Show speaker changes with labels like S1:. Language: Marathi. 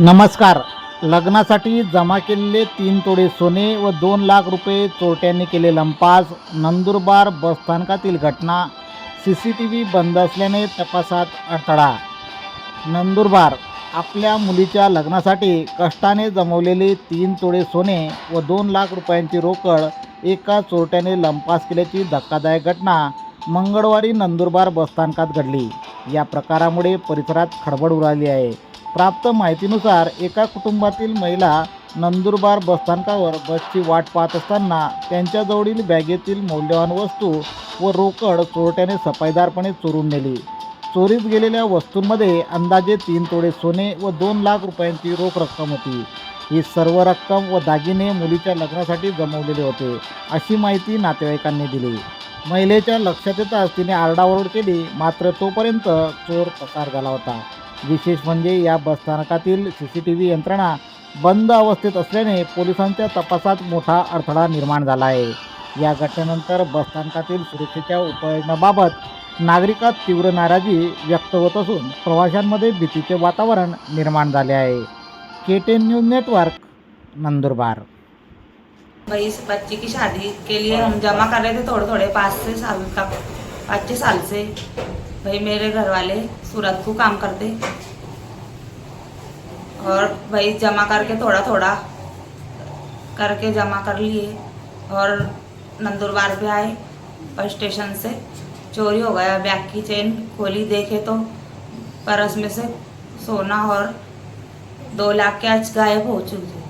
S1: नमस्कार. लग्नासाठी जमा केलेले तीन तोडे सोने व दोन लाख रुपये चोरट्यांनी केले लंपास. नंदुरबार बसस्थानकातील घटना सी सी टी व्ही बंद असल्याने तपासात अडथळा. नंदुरबार आपल्या मुलीच्या लग्नासाठी कष्टाने जमवलेले तीन तोडे सोने व दोन लाख रुपयांची रोकड एका चोरट्याने लंपास केल्याची धक्कादायक घटना मंगळवारी नंदुरबार बसस्थानकात घडली. या प्रकारामुळे परिसरात खळबळ उडाली आहे. प्राप्त माहितीनुसार एका कुटुंबातील महिला नंदुरबार बसस्थानकावर बसची वाट पाहत असताना त्यांच्याजवळील बॅगेतील मौल्यवान वस्तू व रोकड चोरट्याने सफाईदारपणे चोरून नेली. चोरीत गेलेल्या वस्तूंमध्ये अंदाजे तीन तोडे सोने व दोन लाख रुपयांची रोख रक्कम होती. ही सर्व रक्कम व दागिने मुलीच्या लग्नासाठी जमवलेले होते अशी माहिती नातेवाईकांनी दिली. महिलेच्या लक्षात येताच तिने आरडाओरड केली मात्र तोपर्यंत चोर पसार झाला होता. विशेष म्हणजे या बसस्थानकातील सी सी टी व्ही यंत्रणा बंद अवस्थेत असल्याने पोलिसांच्या तपासात मोठा अडथळा निर्माण झाला आहे. या घटनेनंतर बसस्थानकातील सुरक्षेच्या उपाययोजनाबाबत नागरिकात तीव्र नाराजी व्यक्त होत असून प्रवाशांमध्ये भीतीचे वातावरण निर्माण झाले आहे. K ten news network, Nandurbar.
S2: भाई, इस बच्ची की शादी के लिए हम जमा कर रहे थे थोड़े थोड़े पाँच से साल का, पाँच छः साल से. भाई, मेरे घर वाले सूरत को काम करते. और भाई, जमा करके थोड़ा थोड़ा करके जमा कर लिए. और नंदुरबार पे आए, बस स्टेशन से. चोरी हो गया, बैग की चेन खोली, देखे तो. परस में से सोना और दो लाख के आज गायब हो चुके